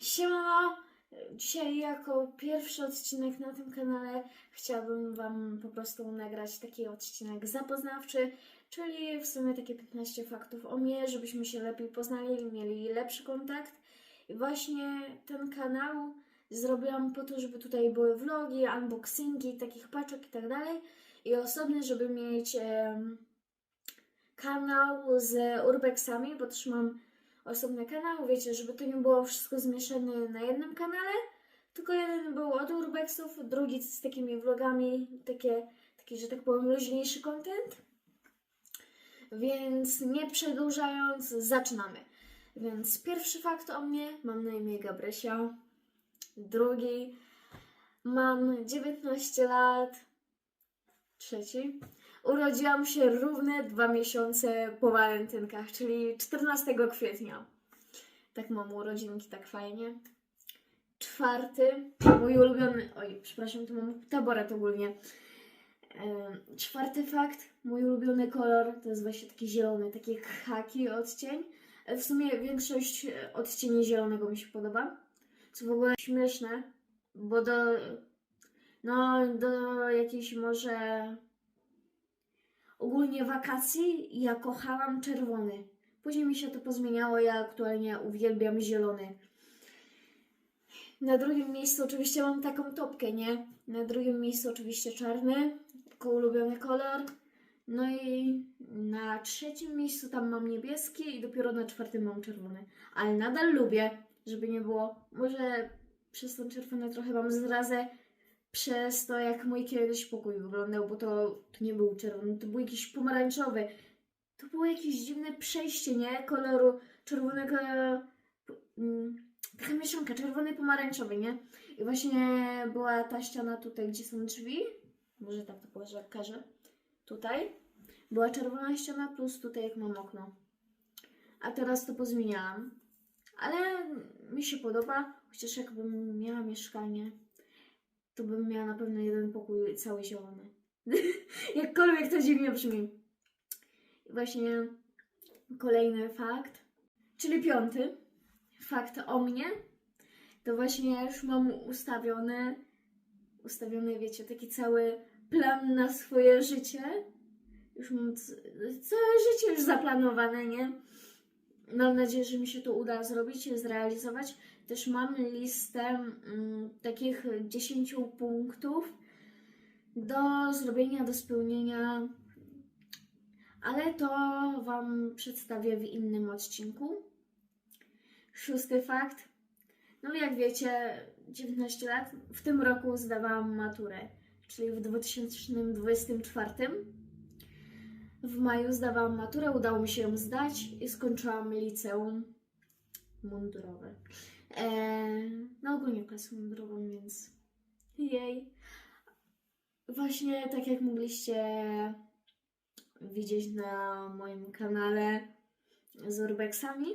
Siemano! Dzisiaj jako pierwszy odcinek na tym kanale chciałabym Wam po prostu nagrać taki odcinek zapoznawczy, czyli w sumie takie 15 faktów o mnie, żebyśmy się lepiej poznali, mieli lepszy kontakt. I właśnie ten kanał zrobiłam po to, żeby tutaj były vlogi, unboxingi, takich paczek i tak dalej. I osobny, żeby mieć em, kanał z urbexami, bo też mam osobny kanał, wiecie, żeby to nie było wszystko zmieszane na jednym kanale, tylko jeden był od urbexów, drugi z takimi vlogami, takie, taki, że tak powiem, luźniejszy content. Więc nie przedłużając, zaczynamy. Więc pierwszy fakt o mnie, mam na imię Gabrysia. Drugi, mam 19 lat. Trzeci, urodziłam się równe dwa miesiące po walentynkach, czyli 14 kwietnia. Tak mam urodzinki, tak fajnie. Czwarty, mój ulubiony, oj, przepraszam, tu mam taboret ogólnie. Czwarty fakt, mój ulubiony kolor to jest właśnie taki zielony, taki khaki odcień. E, W sumie większość e, odcieni zielonego mi się podoba. Co w ogóle śmieszne, bo do, no, do jakiejś może ogólnie wakacji ja kochałam czerwony. Później mi się to pozmieniało, ja aktualnie uwielbiam zielony. Na drugim miejscu oczywiście mam taką topkę, nie? Na drugim miejscu oczywiście czarny, jako ulubiony kolor. No i na trzecim miejscu tam mam niebieski i dopiero na czwartym mam czerwony. Ale nadal lubię, żeby nie było. Może przez ten czerwony trochę mam zrazę przez to, jak mój kiedyś pokój wyglądał, bo to, to nie był czerwony, to był jakiś pomarańczowy. To było jakieś dziwne przejście, nie? Koloru czerwonego. mm, Taka mieszanka, czerwony, pomarańczowy, nie? I właśnie była ta ściana tutaj, gdzie są drzwi. Może tak to pokażę. Tutaj. Była czerwona ściana, plus tutaj, jak mam okno. A teraz to pozmieniałam. Ale mi się podoba, chociaż jakbym miała mieszkanie, to bym miała na pewno jeden pokój cały zielony. Jakkolwiek to dziwnie brzmi. Właśnie kolejny fakt, czyli piąty fakt o mnie, to właśnie już mam ustawiony, ustawiony, wiecie, taki cały plan na swoje życie. Już mam całe życie już zaplanowane, nie? Mam nadzieję, że mi się to uda zrobić, zrealizować. Też mam listę mm, takich 10 punktów do zrobienia, do spełnienia, ale to Wam przedstawię w innym odcinku. Szósty fakt. No jak wiecie, 19 lat, w tym roku zdawałam maturę, czyli w 2024. W maju zdawałam maturę, udało mi się ją zdać i skończyłam liceum mundurowe. No ogólnie klasę mundurową, więc jej. Właśnie tak jak mogliście widzieć na moim kanale z urbexami,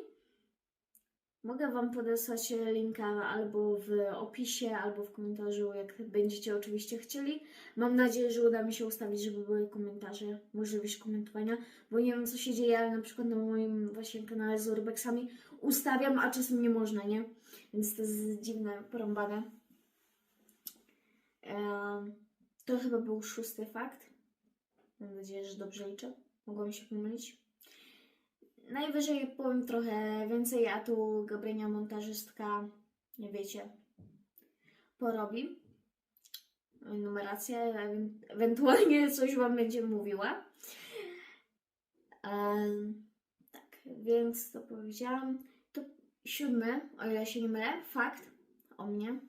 mogę Wam podesłać linka albo w opisie, albo w komentarzu, jak będziecie oczywiście chcieli. Mam nadzieję, że uda mi się ustawić, żeby były komentarze, możliwość komentowania, bo nie wiem co się dzieje, ale na przykład na moim właśnie kanale z urbexami ustawiam, a czasem nie można, nie? Więc to jest dziwne, porąbane. To chyba był szósty fakt. Mam nadzieję, że dobrze liczę. Mogłam się pomylić. Najwyżej powiem trochę więcej, a tu Gabrynia montażystka, nie wiecie, porobi numerację, ewen- ewentualnie coś Wam będzie mówiła. Tak, więc to powiedziałam. To siódmy, o ile się nie mylę, fakt o mnie.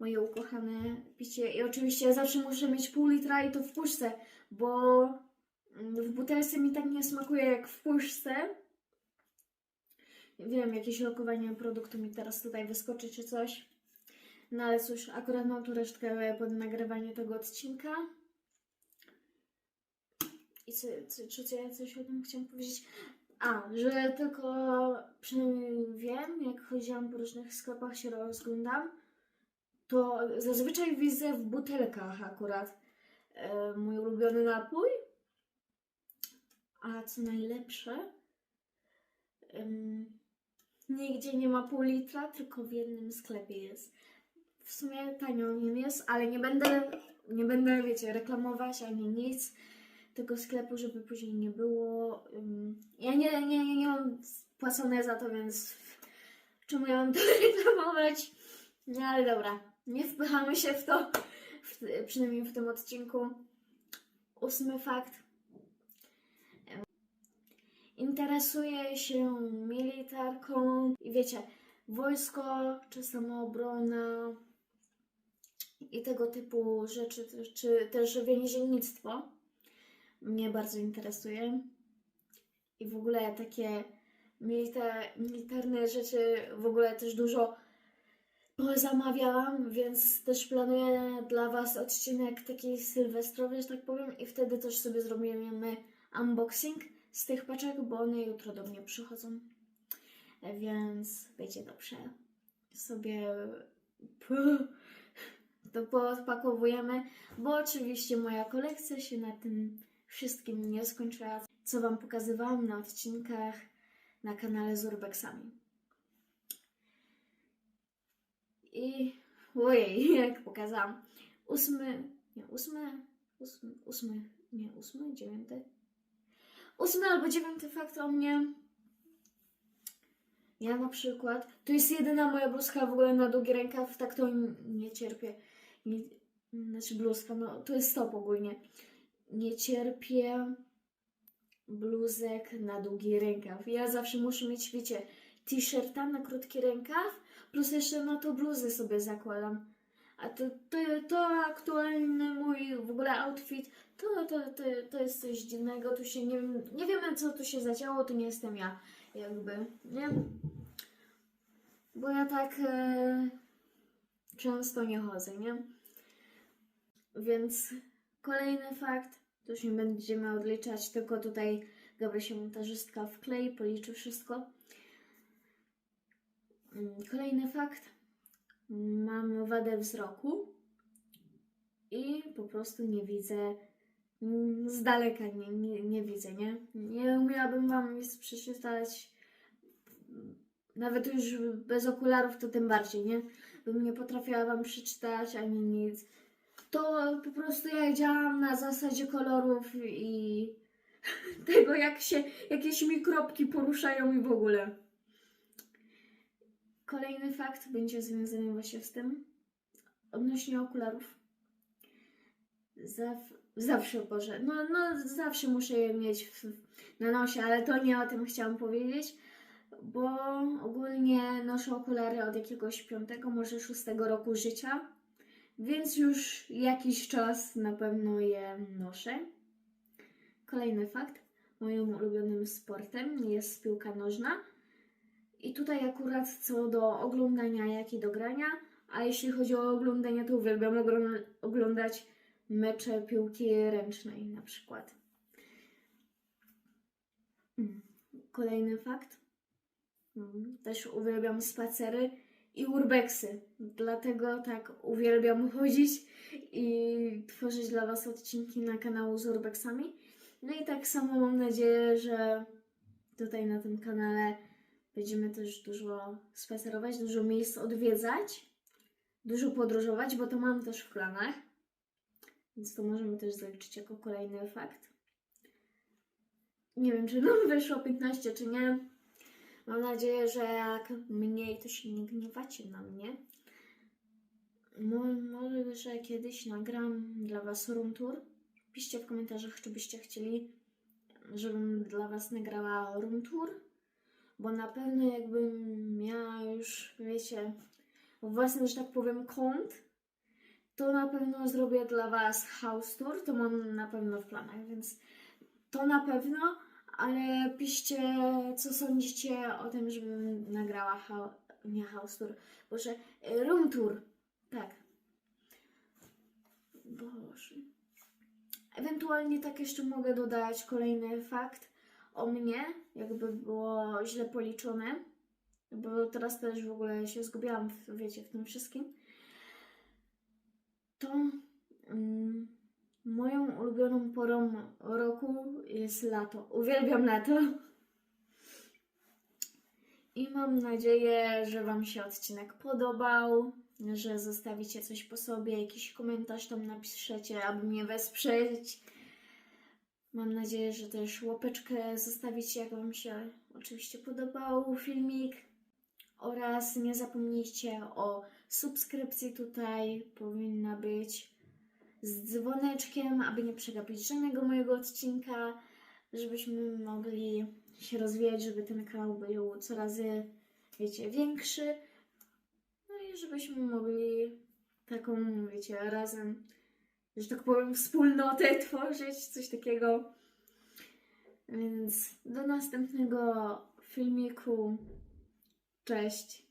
Moje ukochane picie. I oczywiście zawsze muszę mieć pół litra i to w puszce, bo w butelce mi tak nie smakuje jak w puszce. Wiem, jakieś lokowanie produktu mi teraz tutaj wyskoczy czy coś. No ale cóż, akurat mam tu resztkę pod nagrywanie tego odcinka. I co, co, czy ja coś o tym chciałam powiedzieć? A, że tylko przynajmniej wiem, jak chodziłam po różnych sklepach, się rozglądam, to zazwyczaj widzę w butelkach akurat e, mój ulubiony napój. A co najlepsze, em, nigdzie nie ma pół litra, tylko w jednym sklepie jest. W sumie tanio nim jest, ale nie będę, nie będę, wiecie, reklamować ani nic tego sklepu, żeby później nie było. ym, Ja nie, nie, nie, nie mam płacone za to, więc czemu ja mam to reklamować? No ale dobra, nie wpychamy się w to, w, przynajmniej w tym odcinku. Ósmy fakt. Interesuję się militarką i wiecie, wojsko czy samoobrona i tego typu rzeczy, czy- czy też więziennictwo mnie bardzo interesuje. I w ogóle takie milita- militarne rzeczy w ogóle też dużo zamawiałam, więc też planuję dla Was odcinek taki sylwestrowy, że tak powiem, i wtedy też sobie zrobimy unboxing z tych paczek, bo one jutro do mnie przychodzą. Więc będzie dobrze. Sobie to podpakowujemy, bo oczywiście moja kolekcja się na tym wszystkim nie skończyła, co Wam pokazywałam na odcinkach na kanale z urbexami. I ojej, jak pokazałam. Ósmy, nie, ósmy, ósmy, ósmy, nie, ósmy, dziewiąty. Ósmy albo dziewiąty fakt o mnie. Ja na przykład, to jest jedyna moja bluzka w ogóle na długi rękaw, tak to nie cierpię. Nie, znaczy bluzka, no to jest stop ogólnie. Nie cierpię bluzek na długi rękaw. Ja zawsze muszę mieć, wiecie, t-shirta na krótki rękaw, plus jeszcze na to bluzę sobie zakładam. A to, to, to aktualny mój w ogóle outfit, to, to, to, to jest coś dziwnego, tu się nie nie wiemy co tu się zadziało, to nie jestem ja, jakby, nie? Bo ja tak e, często nie chodzę, nie? Więc kolejny fakt, już nie będziemy odliczać, tylko tutaj Gabrysia montażystka wklei, policzy wszystko. Mm, Kolejny fakt. Mam wadę wzroku i po prostu nie widzę mm, z daleka, nie, nie, nie widzę, nie? Nie umiałabym Wam nic przeczytać, nawet już bez okularów to tym bardziej, nie? Bym nie potrafiła Wam przeczytać ani nic. To po prostu ja działam na zasadzie kolorów i tego, jak się jakieś mikropki poruszają i w ogóle. Kolejny fakt będzie związany właśnie z tym. Odnośnie okularów. Zaw, zawsze, Boże, no, no zawsze muszę je mieć w, na nosie, ale to nie o tym chciałam powiedzieć, bo ogólnie noszę okulary od jakiegoś piątego, może szóstego roku życia, więc już jakiś czas na pewno je noszę. Kolejny fakt. Moim ulubionym sportem jest piłka nożna. I tutaj akurat co do oglądania, jak i do grania, a jeśli chodzi o oglądanie, to uwielbiam oglądać mecze piłki ręcznej na przykład. Mm. Kolejny fakt. Mm, Też uwielbiam spacery i urbexy. Dlatego tak uwielbiam chodzić i tworzyć dla Was odcinki na kanału z urbexami. No i tak samo mam nadzieję, że tutaj na tym kanale będziemy też dużo spacerować, dużo miejsc odwiedzać, dużo podróżować, bo to mam też w planach. Więc to możemy też zaliczyć jako kolejny fakt. Nie wiem, czy nam wyszło 15, czy nie. Mam nadzieję, że jak mniej, to się nie gniewacie na mnie. Mo- Może, że kiedyś nagram dla Was room tour. Piszcie w komentarzach, czy byście chcieli, żebym dla Was nagrała room tour. Bo na pewno jakbym miała już, wiecie, własny, że tak powiem, kąt, to na pewno zrobię dla Was house tour. To mam na pewno w planach, więc to na pewno. Ale piszcie, co sądzicie o tym, żebym nagrała hau- nie house tour, boże, room tour. Tak. Boże. Ewentualnie tak jeszcze mogę dodać kolejny fakt o mnie, jakby było źle policzone, bo teraz też w ogóle się zgubiłam, w, wiecie, w tym wszystkim. To mm, moją ulubioną porą roku jest lato. Uwielbiam lato. I mam nadzieję, że Wam się odcinek podobał, że zostawicie coś po sobie, jakiś komentarz tam napiszecie, aby mnie wesprzeć. Mam nadzieję, że też łapeczkę zostawicie, jak Wam się oczywiście podobał filmik. Oraz nie zapomnijcie o subskrypcji tutaj, powinna być z dzwoneczkiem, aby nie przegapić żadnego mojego odcinka, żebyśmy mogli się rozwijać, żeby ten kanał był coraz, wiecie, większy. No i żebyśmy mogli taką, wiecie, razem, że tak powiem, wspólnotę tworzyć, coś takiego. Więc do następnego filmiku. Cześć.